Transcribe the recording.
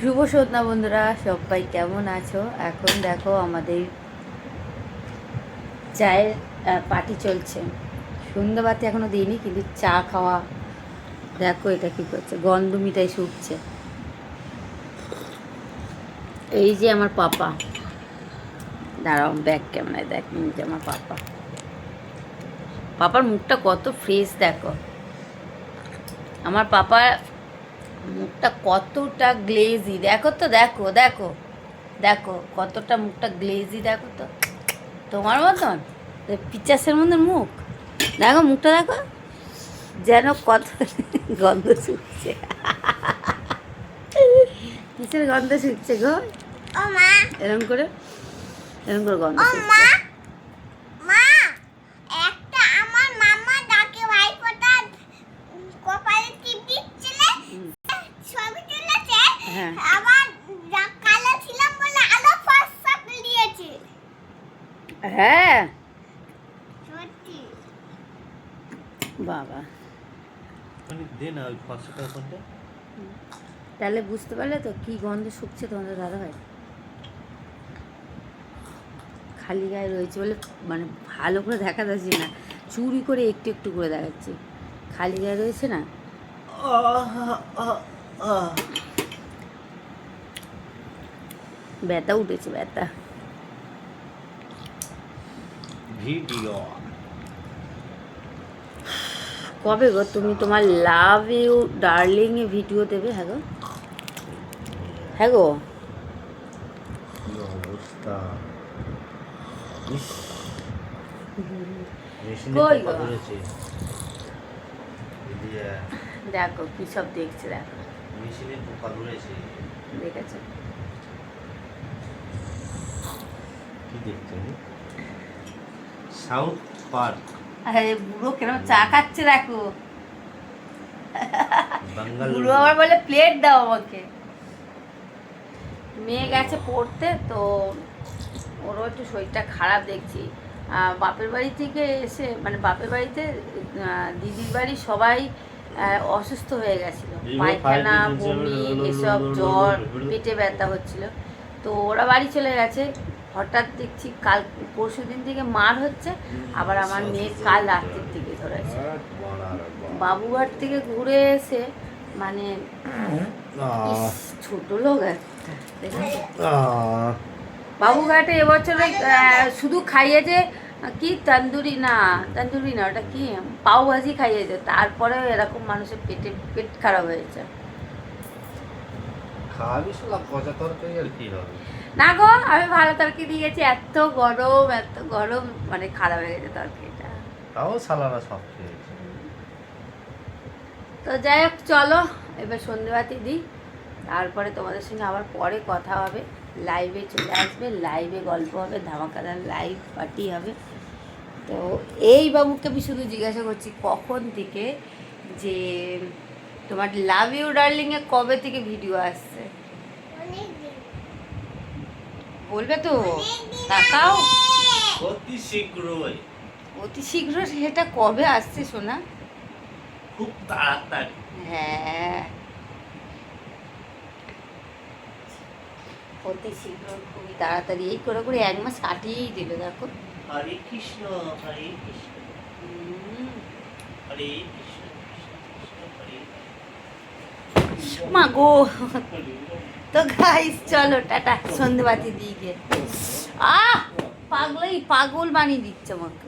শুভ সন্ধ্যা বন্ধুরা, সবাই কেমন আছো? এখন দেখো আমাদের চায়ের পার্টি চলছে। সন্ধ্যাবাতি এখনও দিইনি, কিন্তু চা খাওয়া, দেখো এটা কি করছে গন্ধ মিঠাই শুকছে। এই যে আমার পাপা। দাঁড়াও ব্যাক ক্যামেরায়, দেখ আমার পাপা। পাপার মুখটা কত ফ্রেশ দেখো। আমার পাপা মুখটা কতটা গ্লেজি দেখো তো দেখো দেখো দেখো কতটা মুখটা গ্লেজি দেখো তো। তোমার মতন? পিচাসের মধ্যে মুখ। দেখো মুখটা দেখো। যেন কত গন্ধ শুকছে কিসের গন্ধ শুকছে গো? ও মা। করে এরকম করে গন্ধ শুকছে হ্যাঁ। আবার কালো ছিলাম বলে আলো ফর্সা দিয়েছে। হ্যাঁ। সত্যি। বাবা। ওখানে দে না ওই পাঁচশো টাকা কোনটা তাহলে বুঝতে পারলে তো কি গন্ধ শুকছে তোমাদের দাদা ভাই খালি গায়ে রয়েছে বলে মানে ভালো করে দেখা যাচ্ছে না। চুরি করে একটু একটু করে দেখাচ্ছে। খালি গায়ে রয়েছে না? ব্যথা উঠেছে ব্যথা ভিডিও কবে গো তুমি তোমার লাভ ইউ ডার্লিং এ ভিডিও দেবে হ্যাঁ গো হ্যাঁ গো অবস্থা দেখো কী সব দেখছে দেখো মেশিনে পোকা ধরেছে দেখেছ কি দেখতে সাউথ পার্ক। আরে বুড়ো কেন চা খাচ্ছে দেখো। বুড়ো আবার বলে প্লেট দাও আমাকে। মেয়ে গেছে পড়তে তো ওরও একটু শরীরটা খারাপ দেখছি। বাপের বাড়ি থেকে এসে মানে বাপের বাড়িতে দিদির বাড়ি সবাই অসুস্থ হয়ে গেছিল। পায়খানা বমি এসব জ্বর পেটে ব্যথা হচ্ছিল। তো ওরা বাড়ি চলে গেছে। হঠাৎ দেখছি কাল পরশু দিন থেকে মার হচ্ছে আবার আমার মেয়ে কাল রাত্রির দিকে ধরেছে। বাবুঘাট থেকে ঘুরে এসে মানে ছোট লোক একটা? বাবুঘাটে এবছরে শুধু খাইয়েছে কি তন্দুরি না তন্দুরি না ওটা কি পাও ভাজি খাইয়েছে তারপরে এরকম মানুষের পেটে পেট খারাপ হয়েছে। পচা তরকারি আর কি হবে? না গো আমি ভালো তরকারি দিয়েছি এত গরম এত গরম মানে খারাপ হয়ে গেছে তরকারিটা। তাও সালারা সব খেয়েছে। তো যাই হোক চলো এবার সন্ধেবাতি দিই। তারপরে তোমাদের সঙ্গে আবার পরে কথা হবে। লাইভে চলে আসবে লাইভে গল্প হবে ধামাকাদার লাইভ পার্টি হবে। তো এই বাবুকে আমি শুধু জিজ্ঞাসা করছি কখন থেকে যে তোমার লাভ ইউ ডার্লিংয়ে কবে থেকে ভিডিও আসছে? বলবে তো? তাকাও। অতি শীঘ্রই। অতি শীঘ্র সেটা কবে আসছে শোনা খুব তাড়াতাড়ি। হ্যাঁ। অতি শীঘ্র খুবই তাড়াতাড়ি। এই করে করে এক মাস কাটিয়েই দিল দেখো। হরে কৃষ্ণ হরে কৃষ্ণ। হরে কৃষ্ণ কৃষ্ণ কৃষ্ণ হরে মা গো। তো গাইস চলো টাটা। সন্ধেবাতি দিয়ে গিয়ে। আহ পাগলাই পাগল বানিয়ে দিচ্ছে আমাকে।